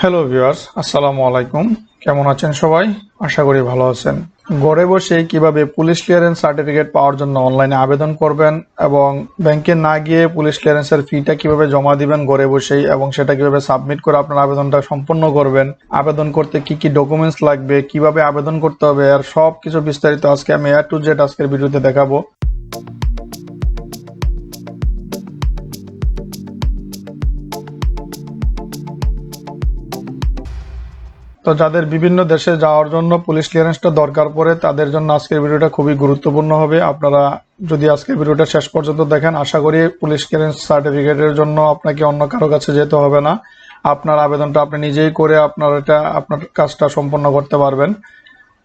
Hello viewers আসসালামু আলাইকুম কেমন আছেন সবাই? আশা করি ভালো আছেন। ঘরে বসে কীভাবে পুলিশ ক্লিয়ারেন্স সার্টিফিকেট পাওয়ার জন্য অনলাইনে আবেদন করবেন এবং ব্যাংকে না গিয়ে পুলিশ ক্লিয়ারেন্সের ফিটা কীভাবে জমা দিবেন ঘরে বসেই এবং সেটা কীভাবে সাবমিট করে আপনার আবেদনটা সম্পন্ন করবেন, আবেদন করতে কি কি ডকুমেন্টস লাগবে, কীভাবে আবেদন করতে হবে, আর সব কিছু বিস্তারিত আজকে আমি এ টু জেড আজকের ভিডিওতে দেখাবো। তো যাদের বিভিন্ন দেশে যাওয়ার জন্য পুলিশ ক্লিয়ারেন্সটা দরকার পড়ে, তাদের জন্য আজকের ভিডিওটা খুবই গুরুত্বপূর্ণ হবে। আপনারা যদি আজকের ভিডিওটা শেষ পর্যন্ত দেখেন, আশা করি পুলিশ ক্লিয়ারেন্স সার্টিফিকেটের জন্য আপনাকে অন্য কারও কাছে যেতে হবে না। আপনার আবেদনটা আপনি নিজেই করে আপনার এটা, আপনার কাজটা সম্পন্ন করতে পারবেন।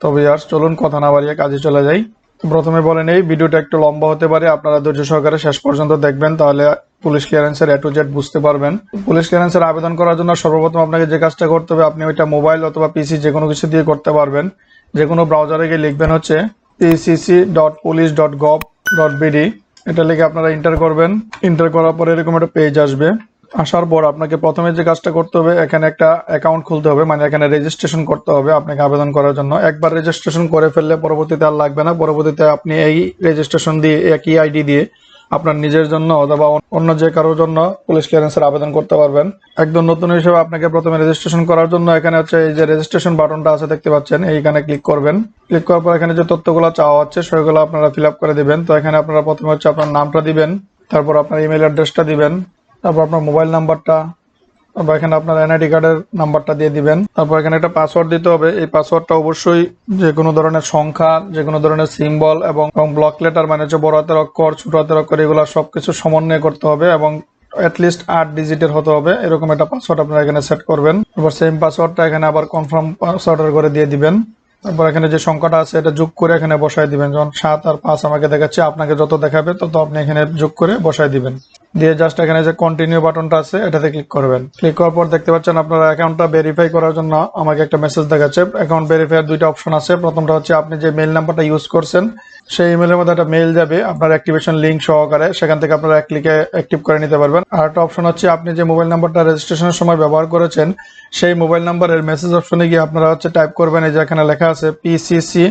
তবে আর চলুন কথা না বাড়িয়ে কাজে চলে যাই। প্রথমে বলেন এই ভিডিওটা একটু লম্বা হতে পারে, আপনারা ধৈর্য সহকারে শেষ পর্যন্ত দেখবেন, তাহলে পুলিশ ক্লিয়ারেন্সের এ টু জেড বুঝতে পারবেন। পুলিশ ক্লিয়ারেন্সের আবেদন করার জন্য সর্বপ্রথম আপনাকে যে কাজটা করতে হবে, আপনি ওইটা মোবাইল অথবা পিসি যে কোনো কিছু দিয়ে করতে পারবেন। যে কোনো ব্রাউজারে গিয়ে লিখবেন হচ্ছে PCC dot police dot gov dot BD এটা লিখে আপনারা ইন্টার করবেন। ইন্টার করার পরে এরকম একটা পেজ আসবে। আসার পর আপনাকে প্রথমে যে কাজটা করতে হবে, এখানে একটা অ্যাকাউন্ট খুলতে হবে মানে এখানে রেজিস্ট্রেশন করতে হবে আপনাকে আবেদন করার জন্য। একবার রেজিস্ট্রেশন করে ফেললে পরবর্তীতে আর লাগবে না। পরবর্তীতে আপনি এই রেজিস্ট্রেশন দিয়ে, একই আইডি দিয়ে আপনার নিজের জন্য অথবা অন্য যে কারোর জন্য পুলিশ ক্লিয়ারেন্সের আবেদন করতে পারবেন। একদম নতুন হিসেবে আপনাকে প্রথমে রেজিস্ট্রেশন করার জন্য এখানে হচ্ছে এই যে রেজিস্ট্রেশন বাটনটা আছে দেখতে পাচ্ছেন, এইখানে ক্লিক করবেন। ক্লিক করার পর এখানে যে তথ্যগুলো চাওয়া হচ্ছে, সেগুলো আপনারা ফিল আপ করে দিবেন। তো এখানে আপনারা প্রথমে হচ্ছে আপনার নামটা দিবেন, তারপর আপনার ইমেল অ্যাড্রেসটা দিবেন। তারপর আপনার মোবাইল নাম্বারটা, তারপর এখানে আপনার এনআইডি কার্ডের নাম্বারটা দিয়ে দিবেন। তারপর এখানে একটা পাসওয়ার্ড দিতে হবে। এই পাসওয়ার্ডটা অবশ্যই যে কোনো ধরনের সংখ্যা, যে কোনো ধরনের সিম্বল এবং ব্লক লেটার মানে হচ্ছে বড় হাতের অক্ষর, ছোট হাতের অক্ষর, এগুলো সবকিছু সমন্বয় করতে হবে এবং অ্যাটলিস্ট আট ডিজিটের হতে হবে। এরকম একটা পাসওয়ার্ড আপনারা এখানে সেট করবেন। তারপর সেম পাসওয়ার্ডটা এখানে আবার কনফার্ম পাসওয়ার্ডের করে দিয়ে দিবেন। তারপর এখানে যে সংখ্যাটা আছে, এটা যোগ করে এখানে বসায় দিবেন। যখন সাত আর পাঁচ আমাকে দেখাচ্ছে, আপনাকে যত দেখাবে তত আপনি এখানে যোগ করে বসায় দিবেন। দিয়ে জাস্ট এখানে যে কন্টিনিউ বাটনটা আছে, এটাতে ক্লিক করবেন। ক্লিক করার পর দেখতে পাচ্ছেন আপনার অ্যাকাউন্টটা ভেরিফাই করার জন্য আমাকে একটা মেসেজ দেখাচ্ছে। অ্যাকাউন্ট ভেরিফাই দুইটা অপশন আছে। প্রথমটা হচ্ছে আপনি যে মেইল নাম্বারটা ইউজ করছেন, সেই ইমেলের মধ্যে একটা মেইল যাবে। আপনার অ্যাক্টিভেশন লিঙ্ক সহকারে সেখান থেকে আপনারা এক ক্লিকে অ্যাক্টিভ করে নিতে পারবেন। আর একটা অপশন হচ্ছে আপনি যে মোবাইল নাম্বারটা রেজিস্ট্রেশনের সময় ব্যবহার করেছেন, সেই মোবাইল নাম্বারের মেসেজ অপশনে গিয়ে আপনারা হচ্ছে টাইপ করবেন। এই যে এখানে লেখা আছে পিসিসি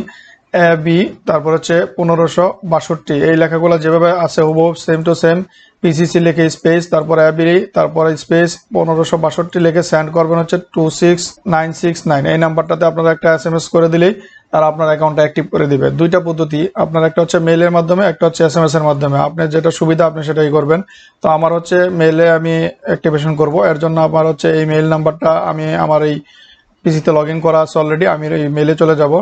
বি, তারপর হচ্ছে পনেরোশো বাষট্টি। এই লেখাগুলো যেভাবে আছে, হুবহু সেম টু সেম পিসিসি লিখে স্পেস তারপর অ্যাবিরি তারপরে স্পেস পনেরোশো বাষট্টি লিখে সেন্ড করবেন হচ্ছে two six nine six nine এই নাম্বারটাতে আপনারা একটা এস এম এস করে দিলেই তারা আপনার অ্যাকাউন্টটা অ্যাক্টিভ করে দিবে। দুইটা পদ্ধতি, আপনার একটা হচ্ছে মেইলের মাধ্যমে, একটা হচ্ছে এস এম এস এর মাধ্যমে। আপনার যেটা সুবিধা, আপনি সেটাই করবেন। তো আমার হচ্ছে মেলে আমি অ্যাক্টিভেশন করব। এর জন্য আমার হচ্ছে এই মেইল নাম্বারটা আমি, আমার এই পিসিতে লগ ইন করা আছে অলরেডি আমি এই মেলে চলে যাব।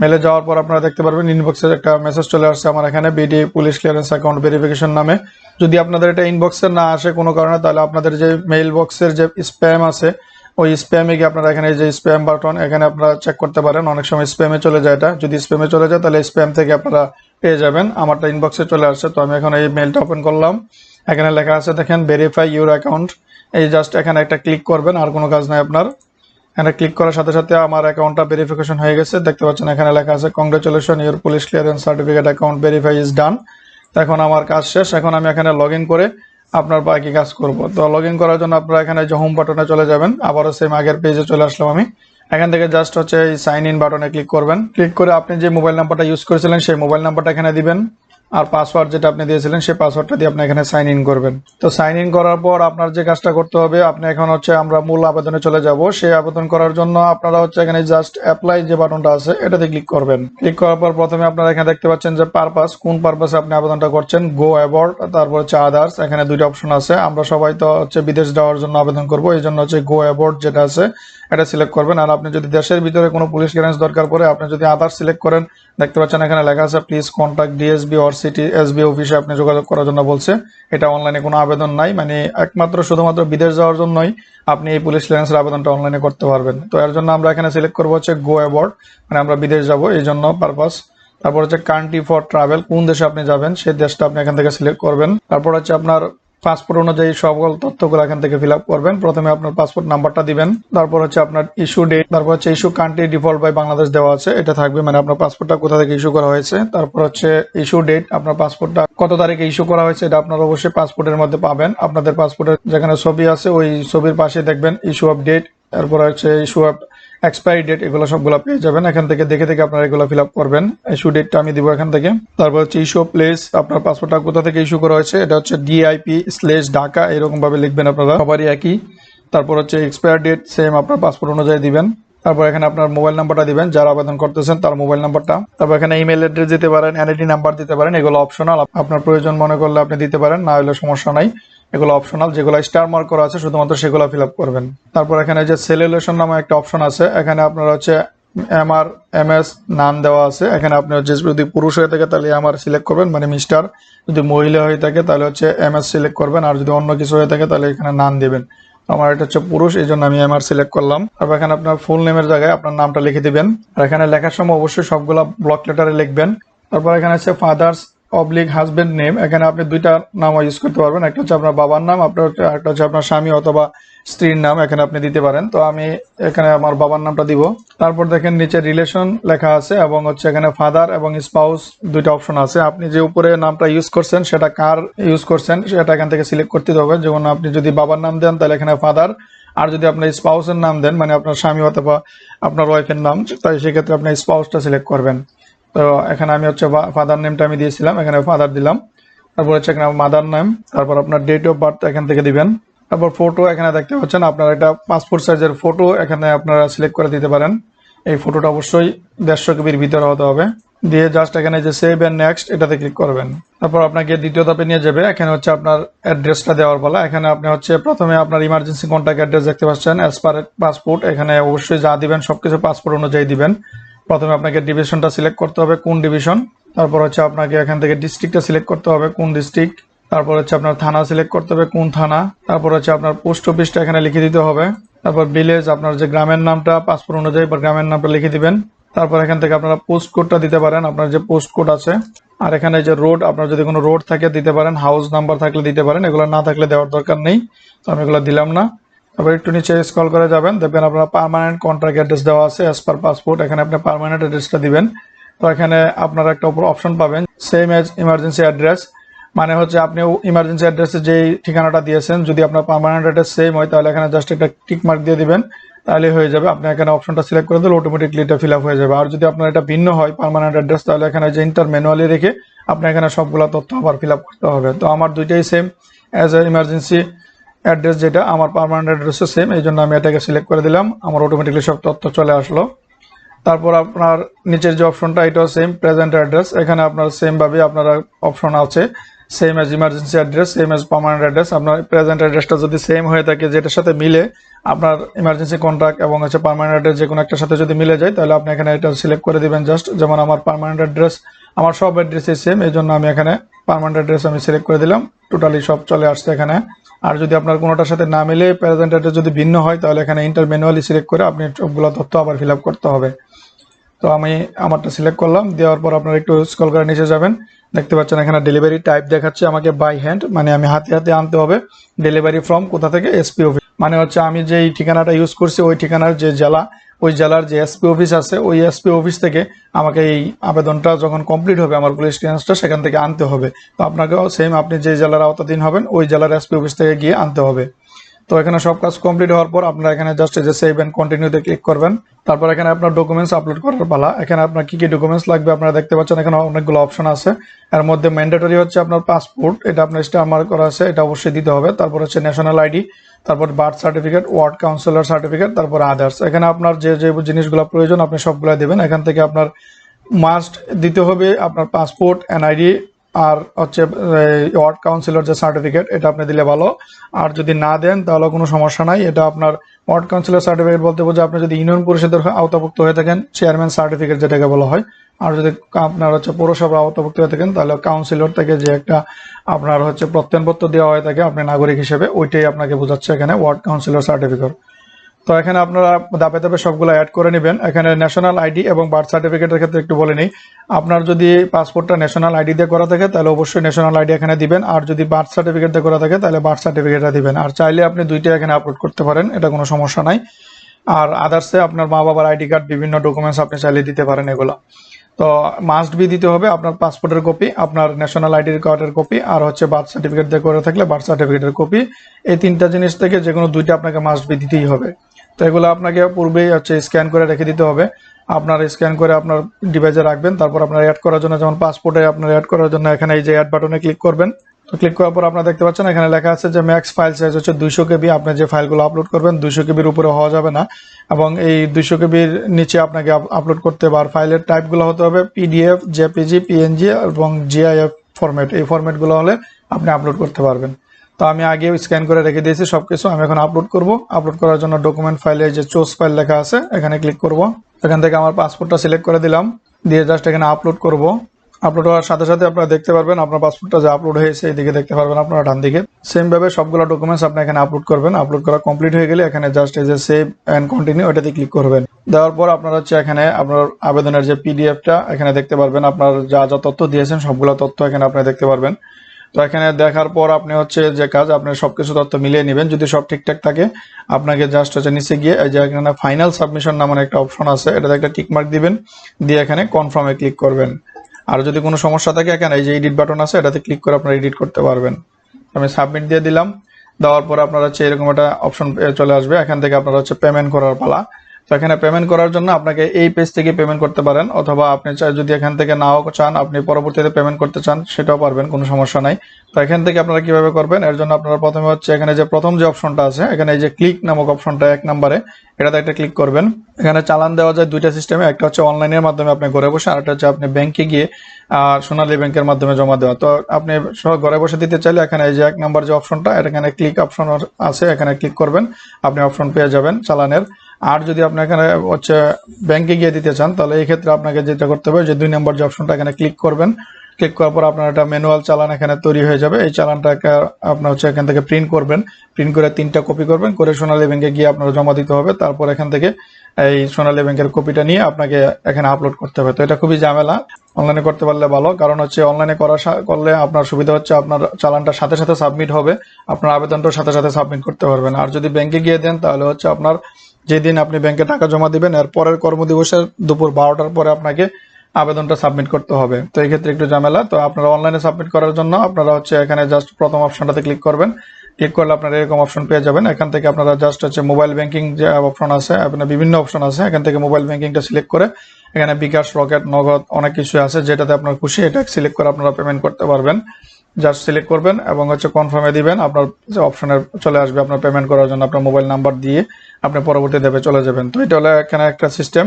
মেলে যাওয়ার পর আপনারা দেখতে পারবেন ইনবক্সের একটা মেসেজ চলে আসছে আমার এখানে BD police clearance account verification নামে। যদি আপনাদের এটা ইনবক্সে না আসে কোনো কারণে, তাহলে আপনাদের যে মেইল বক্সের যে স্প্যাম আছে, ওই স্প্যামে গিয়ে আপনারা এখানে যে স্প্যাম বাটন এখানে আপনারা চেক করতে পারেন। অনেক সময় স্প্যামে চলে যায় এটা। যদি স্প্যামে চলে যায়, তাহলে স্প্যাম থেকে আপনারা পেয়ে যাবেন। আমারটা ইনবক্সে চলে আসছে, তো আমি এখন এই মেইলটা ওপেন করলাম। এখানে লেখা আছে, দেখেন ভেরিফাই ইউর অ্যাকাউন্ট এই জাস্ট এখানে একটা ক্লিক করবেন, আর কোনো কাজ নাই আপনার। এখানে ক্লিক করার সাথে সাথে আমার অ্যাকাউন্টটা ভেরিফিকেশন হয়ে গেছে। দেখতে পাচ্ছেন, এখানে লেখা আছে congratulation your police clearance certificate account verify is done এখন আমার কাজ শেষ। এখন আমি এখানে লগ করে আপনার বাকি কাজ করব। তো লগ করার জন্য আপনারা এখানে যে হোম বাটনে চলে যাবেন, আবারও সেম আগের পেজে চলে আসলাম আমি। এখান থেকে জাস্ট হচ্ছে এই সাইন ইন বাটনে ক্লিক করবেন। ক্লিক করে আপনি যে মোবাইল নাম্বারটা ইউজ করেছিলেন, সেই মোবাইল নাম্বারটা এখানে দিবেন। আর পাসওয়ার্ড যেটা আপনি দিয়েছিলেন, সেই পাসওয়ার্ডটা দিয়ে আপনি এখানে সাইন ইন করবেন। তো সাইন ইন করার পর আপনার যে কাজটা করতে হবে, আপনি এখন হচ্ছে আমরা মূল আবেদনে চলে যাব। সেই আবেদন করার জন্য আপনারা হচ্ছে এখানে জাস্ট অ্যাপ্লাই যে বাটনটা আছে, এটাতে ক্লিক করবেন। ক্লিক করার পর প্রথমে আপনারা এখানে দেখতে পাচ্ছেন যে পারপাস কোন পারপাসে আপনি আবেদনটা করছেন গো অ্যাবর্ড তারপর হচ্ছে আদার্স এখানে দুইটা অপশন আছে। আমরা সবাই তো হচ্ছে বিদেশ যাওয়ার জন্য আবেদন করব, এই জন্য হচ্ছে গো অ্যাবর্ড যেটা আছে, এটা সিলেক্ট করবেন। আর আপনি যদি দেশের ভিতরে কোনো পুলিশ ক্লিয়ারেন্স দরকার পড়ে, আপনি যদি আদার্স সিলেক্ট করেন, দেখতে পাচ্ছেন এখানে লেখা আছে please contact DSB or city SB অফিসে আপনি যোগাযোগ করার জন্য বলছে। এটা অনলাইনে কোনো আবেদন নাই মানে একমাত্র শুধুমাত্র বিদেশ যাওয়ার জন্যই আপনি এই পুলিশ ক্লিয়ারেন্সের আবেদনটা অনলাইনে করতে পারবেন। তো এর জন্য আমরা এখানে সিলেক্ট করব হচ্ছে গো অ্যাবর্ড মানে আমরা বিদেশ যাব, এই জন্য পারপাস তারপর হচ্ছে কান্ট্রি ফর ট্রাভেল কোন দেশে আপনি যাবেন, সেই দেশটা আপনি এখান থেকে সিলেক্ট করবেন। তারপর হচ্ছে আপনার পাসপোর্ট অনুযায়ী সকল তথ্যগুলো এখান থেকে ফিল আপ করবেন। প্রথমে আপনার পাসপোর্ট নাম্বারটা দিবেন। তারপর হচ্ছে আপনার ইস্যু ডেট তারপর হচ্ছে issue country default by Bangladesh দেওয়া আছে। এটা থাকবে মানে আপনার পাসপোর্টটা কোথা থেকে ইস্যু করা হয়েছে। তারপর হচ্ছে ইস্যু ডেট আপনার পাসপোর্টটা কত তারিখে ইস্যু করা হয়েছে এটা আপনার অবশ্যই পাসপোর্টের মধ্যে পাবেন। আপনাদের পাসপোর্টের যেখানে ছবি আছে, ওই ছবির পাশে দেখবেন ইস্যু অফ ডেট তারপর হচ্ছে ইস্যু অফ এক্সপায়ারি ডেট এগুলো সবগুলো পেয়ে যাবেন। এখান থেকে দেখে দেখে আপনারা এগুলো ফিল আপ করবেন। ইস্যু ডেটটা আমি দিব এখান থেকে। তারপর হচ্ছে ইস্যু প্লেস আপনার পাসপোর্টটা কোথা থেকে ইস্যু করা হয়েছে, এটা হচ্ছে ডিআইপি স্লেশ ঢাকা এরকম ভাবে লিখবেন আপনারা। সবারই একই। তারপর হচ্ছে এক্সপায়ার ডেট সেম আপনার পাসপোর্ট অনুযায়ী দিবেন। তারপর এখানে আপনার মোবাইল নাম্বারটা দিবেন, যারা আবেদন করতেছেন তার মোবাইল নাম্বারটা তারপর এখানে ইমেল অ্যাড্রেস দিতে পারেন এনআইডি নাম্বার দিতে পারেন, এগুলো অপশনাল আপনার প্রয়োজন মনে করলে আপনি দিতে পারেন, না হলে সমস্যা নাই। এগুলো অপশনাল যেগুলো স্টার মার্ক করা আছে, শুধুমাত্র সেগুলো ফিল আপ করবেন। তারপর এখানে যে সেলুলেশন নামে একটা অপশন আছে, এখানে আপনার হচ্ছে এম আর এম এস নাম দেওয়া আছে। এখানে আপনি হচ্ছে যদি পুরুষ হয়ে থাকে, তাহলে এম আর সিলেক্ট করবেন মানে মিস্টার যদি মহিলা হয়ে থাকে, তাহলে হচ্ছে এম এস সিলেক্ট করবেন। আর যদি অন্য কিছু হয়ে থাকে, তাহলে এখানে নাম দেবেন। আমার এটা হচ্ছে পুরুষ, এই জন্য আমি এম আর সিলেক্ট করলাম। তারপর এখানে আপনার ফুল নেমের জায়গায় আপনার নামটা লিখে দিবেন। আর এখানে লেখার সময় অবশ্যই সবগুলা ব্লক লেটারে লিখবেন। তারপর এখানে আছে ফাদার্স অবলিক হাজবেন্ড নেম। এখানে আপনি দুইটা নাম ইউজ করতে পারবেন। একটা হচ্ছে আপনার বাবার নাম, আপনার একটা হচ্ছে আপনার স্বামী অথবা স্ত্রীর নাম এখানে আপনি দিতে পারেন। তো আমি এখানে আমার বাবার নামটা দিব। তারপর দেখেন নিচে রিলেশন লেখা আছে এবং হচ্ছে এখানে ফাদার এবং স্পাউস দুইটা অপশন আছে। আপনি যে উপরে নামটা ইউজ করছেন, সেটা কার ইউজ করছেন, সেটা এখান থেকে সিলেক্ট করতে হবে। যেমন আপনি যদি বাবার নাম দেন, তাহলে এখানে ফাদার আর যদি আপনার স্পাউসের নাম দেন মানে আপনার স্বামী অথবা আপনার ওয়াইফের নাম, তাই সেক্ষেত্রে আপনি স্পাউসটা সিলেক্ট করবেন। তো এখানে আমি হচ্ছে ফাদার নেমটা আমি দিয়েছিলাম, এখানে ফাদার দিলাম। তারপর হচ্ছে এখানে মাদার নেম তারপর আপনার ডেট অফ বার্থ এখান থেকে দিবেন। তারপর ফটো এখানে দেখতে পাচ্ছেন, আপনার একটা পাসপোর্ট সাইজের ফটো এখানে আপনারা সিলেক্ট করে দিতে পারেন। এই ফটোটা অবশ্যই দেড়শো কেবির ভিতরে হতে হবে। দিয়ে জাস্ট এখানে যে সেভ এন্ড নেক্সট এটাতে ক্লিক করবেন। তারপর আপনাকে দ্বিতীয় ধাপে নিয়ে যাবে, এখানে হচ্ছে আপনার অ্যাড্রেসটা দেওয়ার পালা। এখানে আপনি হচ্ছে প্রথমে আপনার ইমার্জেন্সি কন্ট্যাক্ট অ্যাড্রেস দেখতে পাচ্ছেন অ্যাজ পার পাসপোর্ট এখানে অবশ্যই যা দিবেন, সবকিছু পাসপোর্ট অনুযায়ী দিবেন। প্রথমে আপনাকে ডিভিশনটা সিলেক্ট করতে হবে কোন ডিভিশন তারপর হচ্ছে আপনাকে এখান থেকে ডিস্ট্রিক্টটা সিলেক্ট করতে হবে কোন ডিস্ট্রিক্ট তারপর হচ্ছে আপনার থানা সিলেক্ট করতে হবে কোন থানা, তারপর হচ্ছে আপনার পোস্ট অফিসটা এখানে লিখে দিতে হবে, তারপর ভিলেজ আপনার যে গ্রামের নামটা পাসপোর্ট অনুযায়ী বা গ্রামের নামটা লিখে দিবেন, তারপর এখান থেকে আপনারা পোস্ট কোডটা দিতে পারেন, আপনার যে পোস্ট কোড আছে, আর এখানে যে রোড আপনার যদি কোনো রোড থাকে দিতে পারেন হাউস নাম্বার থাকলে দিতে পারেন, এগুলো না থাকলে দেওয়ার দরকার নেই, তো আমি এগুলো দিলাম না। তারপর একটু নিচে স্ক্রল করে যাবেন, দেখবেন আপনার পার্মানেন্ট কন্ট্রাক্ট অ্যাড্রেস দেওয়া আছে অ্যাজ পার পাসপোর্ট এখানে আপনি পার্মানেন্ট অ্যাড্রেসটা দিবেন। তো এখানে আপনারা একটা উপর অপশন পাবেন সেম এজ ইমার্জেন্সি অ্যাড্রেস মানে হচ্ছে আপনি ইমার্জেন্সি অ্যাড্রেসে যেই ঠিকানাটা দিয়েছেন, যদি আপনার পার্মানেন্ট অ্যাড্রেস সেম হয়, তাহলে এখানে জাস্ট একটা টিক মার্ক দিয়ে দিবেন, তাহলে হয়ে যাবে। আপনি এখানে অপশনটা সিলেক্ট করে দিলে অটোমেটিকলি এটা ফিল আপ হয়ে যাবে। আর যদি আপনার এটা ভিন্ন হয় পার্মানেন্ট অ্যাড্রেস তাহলে এখানে যে ইন্টার ম্যানুয়ালি রেখে আপনি এখানে সবগুলো তথ্য আবার ফিল আপ করতে হবে। তো আমার দুইটাই same as a emergency address যেটা, আমার পারমানেন্ট অ্যাড্রেসও সেম এই জন্য আমি এটাকে সিলেক্ট করে দিলাম। আমার অটোমেটিকলি সব তথ্য চলে আসলো। তারপর আপনার নিচের যে অপশনটা এটাও সেম প্রেজেন্ট অ্যাড্রেস এখানে আপনার সেম ভাবে আপনার অপশন আছে। Same as emergency address same as permanent address আপনার প্রেজেন্ট অ্যাড্রেসটা যদি সেম হয়ে থাকে, যেটার সাথে মিলে আপনার ইমার্জেন্সি কন্ট্রাক্ট এবং হচ্ছে পার্মানেন্ট অ্যাড্রেস যে কোনো একটার সাথে যদি মিলে যায়, তাহলে আপনি এখানে এটা সিলেক্ট করে দিবেন জাস্ট যেমন আমার পার্মানেন্ট অ্যাড্রেস আমার সব অ্যাড্রেসই সেম এই জন্য আমি এখানে পার্মানেন্ট অ্যাড্রেস আমি সিলেক্ট করে দিলাম। টোটালি সব চলে আসছে এখানে। আর যদি আপনার কোনোটার সাথে না মিলে অ্যাড্রেস যদি ভিন্ন হয়, তাহলে এখানে ইন্টার ম্যানুয়ালি সিলেক্ট করে আপনি সবগুলো তথ্য আবার ফিল করতে হবে। তো আমি আমারটা সিলেক্ট করলাম, দেওয়ার পর আপনার একটু স্কল করে নিচে যাবেন। দেখতে পাচ্ছেন এখানে ডেলিভারি টাইপ দেখাচ্ছে আমাকে বাই হ্যান্ড মানে আমি হাতে হাতে আনতে হবে ডেলিভারি ফ্রম কোথা থেকে? এসপি অফিস মানে হচ্ছে আমি যে ঠিকানাটা ইউজ করছি, ওই ঠিকানার যে জেলা ওই জেলার যে এসপি অফিস আছে, ওই এসপি অফিস থেকে আমাকে এই আবেদনটা যখন কমপ্লিট হবে আমার পুলিশ ক্লিয়ারেন্সটা সেখান থেকে আনতে হবে। তো আপনাকেও সেম আপনি যে জেলার আওতাধীন হবেন, ওই জেলার এসপি অফিস থেকে গিয়ে আনতে হবে। তো এখানে সব কাজ কমপ্লিট হওয়ার পর আপনারা এখানে জাস্ট যে সেভ এন্ড কন্টিনিউতে ক্লিক করবেন। তারপর এখানে আপনার ডকুমেন্টস আপলোড করার পালা। এখানে আপনার কি কি ডকুমেন্টস লাগবে আপনারা দেখতে পাচ্ছেন, এখানে অনেকগুলো অপশন আছে। এর মধ্যে ম্যান্ডেটরি হচ্ছে আপনার পাসপোর্ট এটা আপনার স্টার মার্ক করা আছে, এটা অবশ্যই দিতে হবে। তারপর হচ্ছে ন্যাশনাল আইডি তারপর birth certificate ward councillor certificate তারপর আদার্স এখানে আপনার যে যে জিনিসগুলো প্রয়োজন, আপনি সবগুলো দেবেন। এখান থেকে আপনার মাস্ট দিতে হবে আপনার পাসপোর্ট এনআইডি আর হচ্ছে ওয়ার্ড কাউন্সিলর যে সার্টিফিকেট এটা আপনি দিলে ভালো। আর যদি না দেন, তাহলে কোনো সমস্যা নাই। এটা আপনার ওয়ার্ড কাউন্সিলর সার্টিফিকেট বলতে বোঝা আপনি যদি ইউনিয়ন পরিষদের আওতাভুক্ত হয়ে থাকেন চেয়ারম্যান সার্টিফিকেট যেটাকে বলা হয়, আর যদি আপনার হচ্ছে পৌরসভার আওতাভুক্ত হয়ে থাকেন, তাহলে কাউন্সিলর থেকে যে একটা আপনার হচ্ছে প্রত্যয়নপত্র দেওয়া হয়ে থাকে, আপনি নাগরিক হিসেবে, ওইটাই আপনাকে বোঝাচ্ছে এখানে ওয়ার্ড কাউন্সিলর সার্টিফিকেট তো এখানে আপনারা দাপে দাপে সবগুলো অ্যাড করে নেবেন। এখানে ন্যাশনাল আইডি এবং বার্থ সার্টিফিকেটের ক্ষেত্রে একটু বলে নিই। আপনার যদি পাসপোর্টটা ন্যাশনাল আইডি দিয়ে করা থাকে, তাহলে অবশ্যই ন্যাশনাল আইডি এখানে দিবেন। আর যদি বার্থ সার্টিফিকেট দিয়ে করা থাকে, তাহলে বার্থ সার্টিফিকেটটা দিবেন। আর চাইলে আপনি দুইটা এখানে আপলোড করতে পারেন, এটা কোনো সমস্যা নাই। আর আদার্সে আপনার মা বাবার আইডি কার্ড বিভিন্ন ডকুমেন্টস আপনি চাইলে দিতে পারেন এগুলো। তো মাস্ট বি দিতে হবে আপনার পাসপোর্টের কপি আপনার ন্যাশনাল আইডি কার্ডের কপি আর হচ্ছে বার্থ সার্টিফিকেট দিয়ে করে থাকলে বার্থ সার্টিফিকেটের কপি এই তিনটা জিনিস থেকে যে কোনো দুইটা আপনাকে মাস্ট বি দিতেই হবে। তো এগুলো আপনাকে পূর্বেই হচ্ছে স্ক্যান করে রেখে দিতে হবে। আপনার স্ক্যান করে আপনার ডিভাইসে রাখবেন, তারপর আপনার অ্যাড করার জন্য যেমন পাসপোর্টে আপনার অ্যাড করার জন্য এখানে এই যে অ্যাড বাটনে ক্লিক করবেন। তো ক্লিক করার পর আপনারা দেখতে পাচ্ছেন এখানে লেখা আছে যে ম্যাক্স ফাইল সাইজ হচ্ছে দুইশো কেবি, আপনি যে ফাইলগুলো আপলোড করবেন দুইশো কেবির উপরে হওয়া যাবে না। এবং এই দুইশো কেবির নিচে আপনাকে আপলোড করতে হবে। আর ফাইলের টাইপগুলো হতে হবে পিডিএফ জেপিজি পিএনজি এবং জিআইএফ ফরম্যাট এই ফরম্যাটগুলো হলে আপনি আপলোড করতে পারবেন। তো আমি আগেও স্ক্যান করে রেখে দিয়েছি সবকিছু। আমি এখন আপলোড করব। আপলোড করার জন্য ডকুমেন্ট ফাইলে যে চোজ ফাইল লেখা আছে, এখানে ক্লিক করব। এখান থেকে আমার পাসপোর্টটা সিলেক্ট করে দিলাম। দিয়ে জাস্ট এখানে আপলোড করব। আপলোড হওয়ার সাথে সাথে আপনারা দেখতে পারবেন, আপনার পাসপোর্টটা যে আপলোড হয়েছে এইদিকে দেখতে পারবেন আপনারা ডান দিকে সেম ভাবে সবগুলো ডকুমেন্টস আপনি এখানে আপলোড করবেন। আপলোড করা কমপ্লিট হয়ে গেলে এখানে জাস্ট এই যে সেভ অ্যান্ড কন্টিনিউ এটাতে ক্লিক করবেন। দেওয়ার পর আপনারা হচ্ছে এখানে আপনার আবেদনের যে পিডিএফটা এখানে দেখতে পারবেন। আপনার যা যা তথ্য দিয়েছেন সবগুলো তথ্য এখানে আপনি দেখতে পারবেন। তো এখানে দেখার পর আপনি হচ্ছে যে কাজ, আপনি সবকিছু তথ্য মিলিয়ে নেবেন। যদি সব ঠিকঠাক থাকে, আপনাকে জাস্ট হচ্ছে নিচে গিয়ে এই যে এখানে ফাইনাল সাবমিশন নামের একটা অপশন আছে, এটাতে একটা টিক মার্ক দিবেন। দিয়ে এখানে কনফার্মে ক্লিক করবেন। আর যদি কোনো সমস্যা থাকে, এখানে এই যে এডিট বাটন আছে, এটাতে ক্লিক করে আপনারা এডিট করতে পারবেন। আমি সাবমিট দিয়ে দিলাম। দেওয়ার পর আপনারা হচ্ছে এরকম একটা অপশন চলে আসবে। এখান থেকে আপনারা হচ্ছে পেমেন্ট করার পালা। তো এখানে পেমেন্ট করার জন্য আপনাকে এই পেজ থেকে পেমেন্ট করতে পারেন, অথবা আপনি যদি এখান থেকে নাও চান, আপনি পরবর্তীতে পেমেন্ট করতে চান, সেটাও পারবেন, কোনো সমস্যা নাই। তো এখান থেকে আপনারা কীভাবে করবেন? এর জন্য আপনারা প্রথমে হচ্ছে এখানে যে প্রথম যে অপশনটা আছে, এখানে এই যে ক্লিক নামক অপশনটা এক নম্বরে, এটাতে একটা ক্লিক করবেন। এখানে চালান দেওয়া যায় দুইটা সিস্টেমে একটা হচ্ছে অনলাইনের মাধ্যমে আপনি ঘরে বসে আর একটা হচ্ছে আপনি ব্যাংকে গিয়ে সোনালী ব্যাংকের মাধ্যমে জমা দেওয়া। তো আপনি ঘরে বসে দিতে চাইলে এখানে এই যে এক নাম্বার যে অপশনটা এখানে ক্লিক অপশন আছে, এখানে ক্লিক করবেন। আপনি অপশন পেয়ে যাবেন চালানের। আর যদি আপনি এখানে হচ্ছে ব্যাংকে গিয়ে দিতে চান, তাহলে এই ক্ষেত্রে আপনাকে যেটা করতে হবে, যে দুই নম্বর যে অপশনটা এখানে ক্লিক করবেন। ক্লিক করার পর আপনার একটা ম্যানুয়াল চালান এখানে তৈরি হয়ে যাবে। এই চালানটা আপনার হচ্ছে এখান থেকে প্রিন্ট করবেন। প্রিন্ট করে তিনটা কপি করবেন। করে সোনালী ব্যাংকে গিয়ে আপনার জমা দিতে হবে। তারপর এখান থেকে এই সোনালী ব্যাংকের কপিটা নিয়ে আপনাকে এখানে আপলোড করতে হবে। তো এটা খুবই ঝামেলা। অনলাইনে করতে পারলে ভালো। কারণ হচ্ছে অনলাইনে করা করলে আপনার সুবিধা হচ্ছে আপনার চালানটা সাথে সাথে সাবমিট হবে। আপনার আবেদনটাও সাথে সাথে সাবমিট করতে পারবেন। আর যদি ব্যাংকে গিয়ে দেন, তাহলে হচ্ছে আপনার যেদিন আপনি ব্যাংকে টাকা জমা দিবেন, এর পরের কর্মদিবসের দুপুর বারোটার পরে আপনাকে আবেদনটা সাবমিট করতে হবে। তো এই ক্ষেত্রে একটু ঝামেলা। তো আপনারা অনলাইনে সাবমিট করার জন্য আপনারা হচ্ছে এখানে জাস্ট প্রথম অপশনটাতে ক্লিক করবেন। ক্লিক করলে আপনারা এরকম অপশন পেয়ে যাবেন। এখান থেকে আপনারা জাস্ট হচ্ছে মোবাইল ব্যাংকিং যে অপশন আছে, আপনার বিভিন্ন অপশন আছে, এখান থেকে মোবাইল ব্যাংকিংটা সিলেক্ট করে এখানে বিকাশ রকেট নগদ অনেক কিছু আছে যেটাতে আপনার খুশি, এটা সিলেক্ট করে আপনারা পেমেন্ট করতে পারবেন। জাস্ট সিলেক্ট করবেন এবং হচ্ছে কনফার্মে দিবেন আপনার যে অপশনে চলে আসবে আপনার পেমেন্ট করার জন্য আপনার মোবাইল নাম্বার দিয়ে আপনি পরবর্তী দেবে চলে যাবেন। তো এটা হলো এখানে একটা সিস্টেম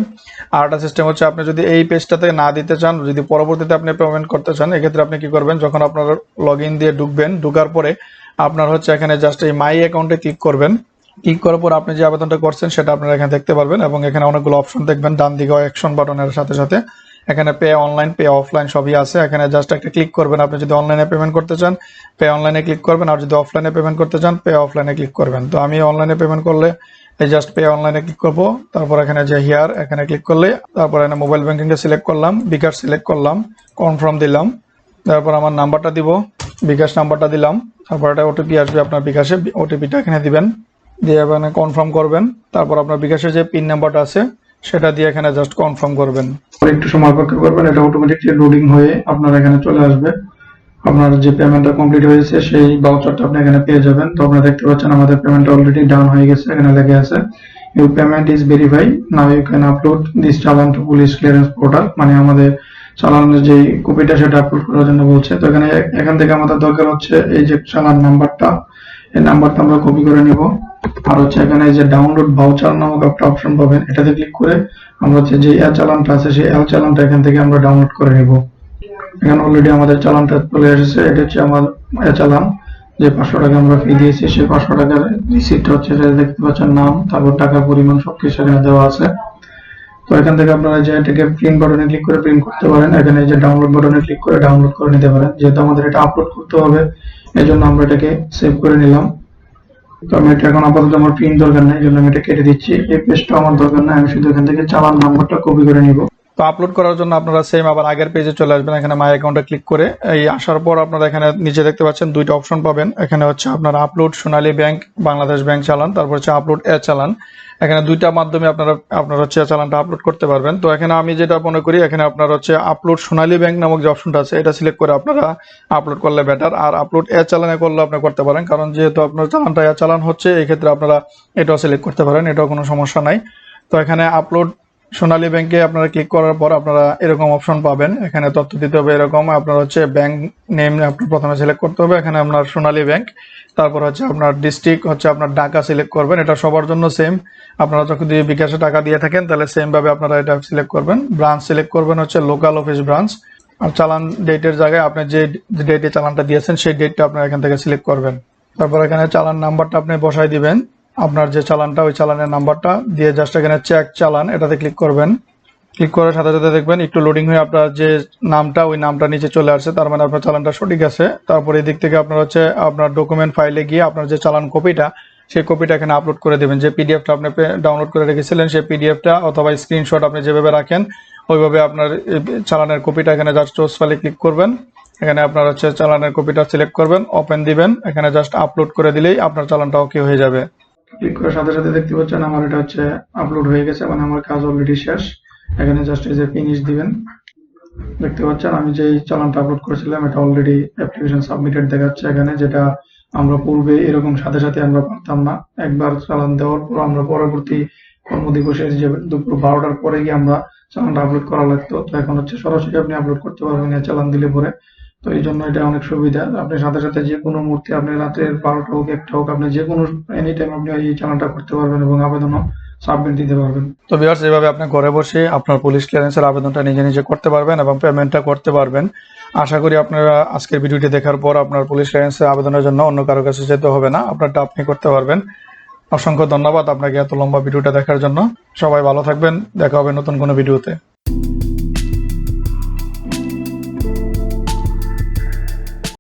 আর একটা সিস্টেম হচ্ছে আপনি যদি এই পেজটাতে না দিতে চান, যদি পরবর্তীতে আপনি পেমেন্ট করতে চান, এক্ষেত্রে আপনি কি করবেন? যখন আপনার লগ দিয়ে ঢুকবেন, ঢুকার পরে আপনার হচ্ছে এখানে জাস্ট এই মাই অ্যাকাউন্টে ক্লিক করবেন। ক্লিক করার পর আপনি যে আবেদনটা করছেন, সেটা আপনারা এখানে দেখতে পারবেন এবং এখানে অনেকগুলো অপশন দেখবেন, ডান দিকে অ্যাকশন বাটনের সাথে সাথে। এখানে পে অনলাইন পে অফলাইন সবই আছে। এখানে জাস্ট একটা ক্লিক করবেন, আপনি যদি অনলাইনে পেমেন্ট করতে চান পে অনলাইনে ক্লিক করবেন, আর যদি অফলাইনে পেমেন্ট করতে চান পে অফলাইনে ক্লিক করবেন। তো আমি অনলাইনে পেমেন্ট করলে, এই জাস্ট পে অনলাইনে ক্লিক করব। তারপর এখানে যে হিয়ার এখানে ক্লিক করলে, তারপর এখানে মোবাইল ব্যাংকিংটা সিলেক্ট করলাম, বিকাশ সিলেক্ট করলাম কনফার্ম দিলাম। তারপর আমার নাম্বারটা দিব, বিকাশ নাম্বারটা দিলাম। তারপর একটা ওটিপি আসবে আপনার বিকাশে ওটিপিটা এখানে দিবেন। দিয়ে এখানে কনফার্ম করবেন। তারপর আপনার বিকাশের যে পিন নাম্বারটা আছে সেটা দিয়ে এখানে জাস্ট কনফার্ম করবেন। একটু সময় অপেক্ষা করবেন, এটা অটোমেটিকলি লোডিং হয়ে আপনার এখানে চলে আসবে। আপনার যে পেমেন্টটা কমপ্লিট হয়েছে, সেই ভাউচারটা আপনি এখানে পেয়ে যাবেন। তো আপনারা দেখতে পাচ্ছেন আমাদের পেমেন্ট অলরেডি ডাউন হয়ে গেছে, এখানে লেগে আছে। You payment is verify now you can upload this challan to police clearance portal মানে আমাদের চালানের যে কপিটা সেটা আপলোড করার জন্য বলছে। তো এখানে এখান থেকে আমাদের দরকার হচ্ছে এই যে চালান নাম্বারটা এই নাম্বারটা আমরা কপি করে নিব। আর হচ্ছে এখানে যে ডাউনলোড ভাউচার নামক একটা অপশন পাবেন, এটাতে ক্লিক করে আমরা হচ্ছে যে এয়ার চালানটা আছে, সেই এয়ার চালানটা এখান থেকে আমরা ডাউনলোড করে নিব। এখানে অলরেডি আমাদের চালানটা চলে এসেছে, এটা হচ্ছে আমার চালান। যে পাঁচশো টাকা আমরা ফি দিয়েছি, সেই পাঁচশো টাকার রিসিপ্টটা হচ্ছে দেখতে পাচ্ছেন নাম, তারপর টাকার পরিমাণ সবকিছু এখানে দেওয়া আছে। তো এখান থেকে আপনারা যে এটাকে প্রিন্ট বাটনে ক্লিক করে প্রিন্ট করতে পারেন, এখানে যে ডাউনলোড বাটনে ক্লিক করে ডাউনলোড করে নিতে পারেন। যেহেতু আমাদের এটা আপলোড করতে হবে এই জন্য আমরা এটাকে সেভ করে নিলাম। তো আমি এটা এখন আপাতত আমার প্রিন্ট দরকার নেই জন্য আমি এটা কেটে দিচ্ছি। এই পেজটা আমার দরকার নাই, আমি শুধু এখান থেকে চালান নাম্বারটা কপি করে নিব। তো আপলোড করার জন্য আপনারা সেম আবার আগের পেজে চলে আসবেন, এখানে মাই অ্যাকাউন্টে ক্লিক করে। এই আসার পর আপনারা এখানে নিচে দেখতে পাচ্ছেন দুইটা অপশন পাবেন। এখানে হচ্ছে আপনার upload Sonali bank Bangladesh bank চালান, তারপর হচ্ছে আপলোড এ চালান। এখানে দুইটা মাধ্যমে আপনারা, আপনার হচ্ছে চালানটা আপলোড করতে পারবেন। তো এখানে আমি যেটা মনে করি, এখানে আপনার হচ্ছে আপলোড সোনালী ব্যাংক নামক যে অপশনটা আছে, এটা সিলেক্ট করে আপনারা আপলোড করলে বেটার আর আপলোড এ চালানে করলে আপনি করতে পারেন, কারণ যেহেতু আপনার চালানটা এ চালান হচ্ছে এই ক্ষেত্রে আপনারা এটাও সিলেক্ট করতে পারেন, এটাও কোনো সমস্যা নাই। তো এখানে আপলোড সোনালী ব্যাংকে আপনারা ক্লিক করার পর আপনারা এরকম অপশন পাবেন। এখানে তথ্য দিতে হবে এরকম। আপনার হচ্ছে ব্যাংক নেম আপনার প্রথমে সিলেক্ট করতে হবে। এখানে আপনার সোনালী ব্যাংক। তারপর হচ্ছে আপনার ডিস্ট্রিক্ট হচ্ছে আপনার ঢাকা সিলেক্ট করবেন। এটা সবার জন্য সেম আপনারা যখন যদি বিকাশে টাকা দিয়ে থাকেন, তাহলে সেম ভাবে আপনারা এটা সিলেক্ট করবেন। ব্রাঞ্চ সিলেক্ট করবেন হচ্ছে লোকাল অফিস ব্রাঞ্চ আর চালান ডেটের জায়গায় আপনি যে ডেটে চালানটা দিয়েছেন, সেই ডেটটা আপনারা এখান থেকে সিলেক্ট করবেন। তারপর এখানে চালান নাম্বারটা আপনি বসাই দিবেন। আপনার যে চালানটা, ওই চালানের নাম্বারটা দিয়ে জাস্ট এখানে চেক চালান, এটাতে ক্লিক করবেন। ক্লিক করার সাথে সাথে দেখবেন একটু লোডিং হয়ে আপনার যে নামটা, ওই নামটা নিচে চলে আসছে, তার মানে আপনার চালানটা সঠিক আছে। তারপর এই দিক থেকে আপনার হচ্ছে আপনার ডকুমেন্ট ফাইলে গিয়ে আপনার যে চালান কপিটা সেই কপিটা এখানে আপলোড করে দেবেন। যে পিডিএফটা আপনি ডাউনলোড করে রেখেছিলেন, সেই পিডিএফটা অথবা স্ক্রিনশট আপনি যেভাবে রাখেন, ওইভাবে আপনার চালানের কপিটা এখানে জাস্ট চোজ ফাইলে ক্লিক করবেন। এখানে আপনার হচ্ছে চালানের কপিটা সিলেক্ট করবেন ওপেন দিবেন। এখানে জাস্ট আপলোড করে দিলেই আপনার চালানটা ওকে হয়ে যাবে। ক্লিক করার সাথে সাথে দেখতে পাচ্ছেন আমার এটা হচ্ছে আপলোড হয়ে গেছে মানে আমার কাজ অলরেডি শেষ। এখানে জাস্ট এই যে ফিনিশ দিবেন। দেখতে পাচ্ছেন আমি যে চালানটা আপলোড করেছিলাম, এটা অলরেডি অ্যাপ্লিকেশন সাবমিটেড দেখাচ্ছে এখানে, যেটা আমরা পূর্বে এরকম সাথে সাথে আমরা পারতাম না। একবার চালান দেওয়ার পর আমরা পরবর্তী কর্মদিবসে যে দুপুর বারোটার পরে গিয়ে আমরা চালানটা আপলোড করা লাগতো। তো এখন হচ্ছে সরাসরি আপনি আপলোড করতে পারবেন চালান দিলে পরে। তো এই জন্য এটা অনেক সুবিধা। আপনি সাথে সাথে যে কোনো মুহূর্তে আপনি রাতের বারোটা হোক, একটা হোক, আপনি যে কোনো এনি টাইম আপনি এই চালানটা করতে পারবেন এবং আবেদনও সাবমিট দিতে পারবেন। তো ভিউয়ার্স এইভাবে আপনি ঘরে বসে আপনার পুলিশ ক্লিয়ারেন্সের আবেদনটা নিজে নিজে করতে পারবেন এবং পেমেন্টটা করতে পারবেন। আশা করি আপনারা আজকের ভিডিওটি দেখার পর আপনার পুলিশ ক্লিয়ারেন্সের আবেদনের জন্য অন্য কারও কাছে যেতে হবে না। আপনারটা আপনি করতে পারবেন। অসংখ্য ধন্যবাদ আপনাকে এত লম্বা ভিডিওটা দেখার জন্য। সবাই ভালো থাকবেন। দেখা হবে নতুন কোনো ভিডিওতে।